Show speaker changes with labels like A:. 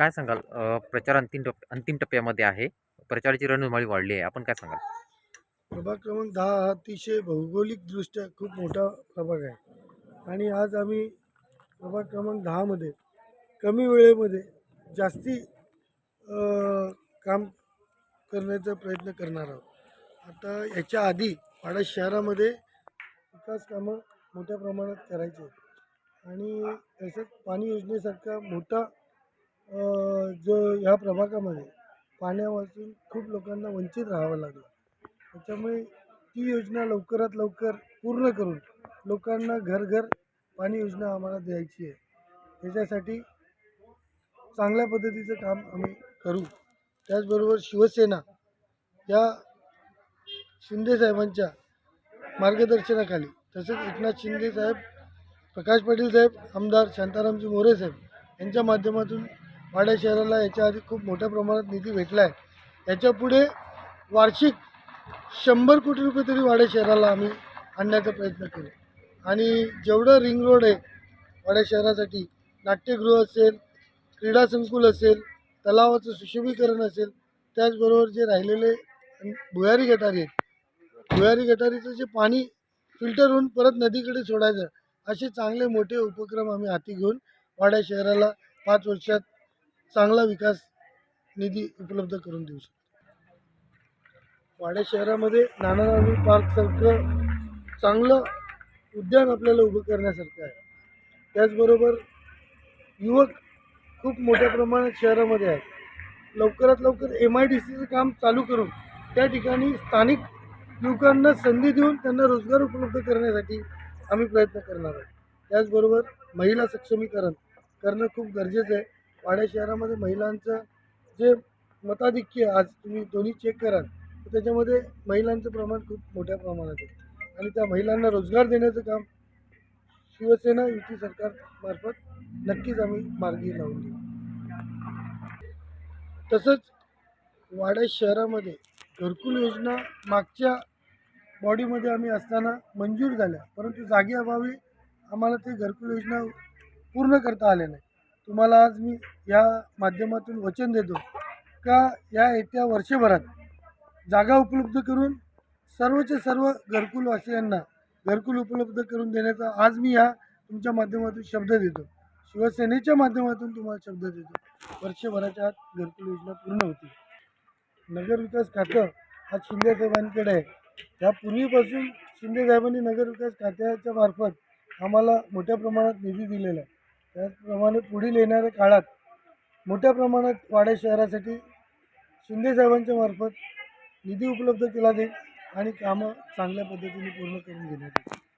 A: काय सांगाल? प्रचार अंतिम टप्प अंतिम टप्प्यामध्ये आहे. प्रचाराची रणधुमाळी वाढली आहे. आपण काय सांगाल?
B: प्रभाग क्रमांक दहा हा अतिशय भौगोलिकदृष्ट्या खूप मोठा प्रभाग आहे. आणि आज आम्ही प्रभाग क्रमांक दहामध्ये कमी वेळेमध्ये जास्ती अ, काम करण्याचा प्रयत्न करणार आहोत. आता याच्या आधी वाडा शहरामध्ये विकास कामं मोठ्या प्रमाणात करायचे आणि तसंच पाणी योजनेसारखा मोठा जो ह्या प्रभागामध्ये पाण्यापासून खूप लोकांना वंचित राहावं लागलं. त्याच्यामुळे ती योजना लवकरात लवकर पूर्ण करून लोकांना घरघर पाणी योजना आम्हाला द्यायची आहे. त्याच्यासाठी चांगल्या पद्धतीचं काम आम्ही करू. त्याचबरोबर शिवसेना या शिंदेसाहेबांच्या मार्गदर्शनाखाली तसेच एकनाथ शिंदे साहेब प्रकाश पाटील साहेब आमदार शांतारामजी मोरे साहेब यांच्या माध्यमातून वाड्या शहराला याच्या आधी खूप मोठ्या प्रमाणात निधी भेटला आहे याच्यापुढे वार्षिक शंभर कोटी रुपये तरी वाड्या शहराला आम्ही आणण्याचा प्रयत्न करू. आणि जेवढं रिंग रोड आहे वाड्या शहरासाठी नाट्यगृह असेल क्रीडा संकुल असेल तलावाचं सुशोभीकरण असेल त्याचबरोबर जे राहिलेले भुयारी गटारी आहेत भुयारी गटारीचं जे पाणी फिल्टर होऊन परत नदीकडे सोडायचं असे चांगले मोठे उपक्रम आम्ही हाती घेऊन वाड्या शहराला पाच वर्षात चांगला विकास निधी उपलब्ध करून देऊ शकतो. वाड्या शहरामध्ये नानानावी पार्कसारखं चांगलं उद्यान आपल्याला उभं करण्यासारखं आहे. त्याचबरोबर युवक खूप मोठ्या प्रमाणात शहरामध्ये आहेत. लवकरात लवकर एम आय डी सीचं काम चालू करून त्या ठिकाणी स्थानिक युवकांना संधी देऊन त्यांना रोजगार उपलब्ध करण्यासाठी आम्ही प्रयत्न करणार आहोत. त्याचबरोबर महिला सक्षमीकरण करणं खूप गरजेचं आहे. वाड्या शहरामध्ये महिलांचं जे मताधिक्य आज तुम्ही दोन्ही चेक कराल तर त्याच्यामध्ये महिलांचं प्रमाण खूप मोठ्या प्रमाणात आहे. आणि त्या महिलांना रोजगार देण्याचं काम शिवसेना युती सरकारमार्फत नक्कीच आम्ही मार्गी लावून देऊ. तसंच वाड्या शहरामध्ये घरकुल योजना मागच्या बॉडीमध्ये आम्ही असताना मंजूर झाल्या परंतु जागेअभावी आम्हाला ते घरकुल योजना पूर्ण करता आल्या नाही तुम्हाला आज मी या माध्यमातून वचन देतो का या येत्या वर्षभरात जागा उपलब्ध करून सर्वचे सर्व घरकुलवासियांना घरकुल उपलब्ध करून देण्याचा आज मी या तुमच्या माध्यमातून शब्द देतो. शिवसेनेच्या माध्यमातून तुम्हाला शब्द देतो. वर्षभराच्या आत घरकुल योजना पूर्ण होती नगरविकास खातं आज शिंदेसाहेबांकडे आहे. यापूर्वीपासून शिंदेसाहेबांनी नगरविकास खात्याच्या मार्फत आम्हाला मोठ्या प्रमाणात निधी दिलेला आहे. त्याचप्रमाणे पुढील येणाऱ्या काळात मोठ्या प्रमाणात वाडे शहरासाठी शिंदेसाहेबांच्या मार्फत निधी उपलब्ध केला जाईल आणि कामं चांगल्या पद्धतीने पूर्ण करून घेण्यात येईल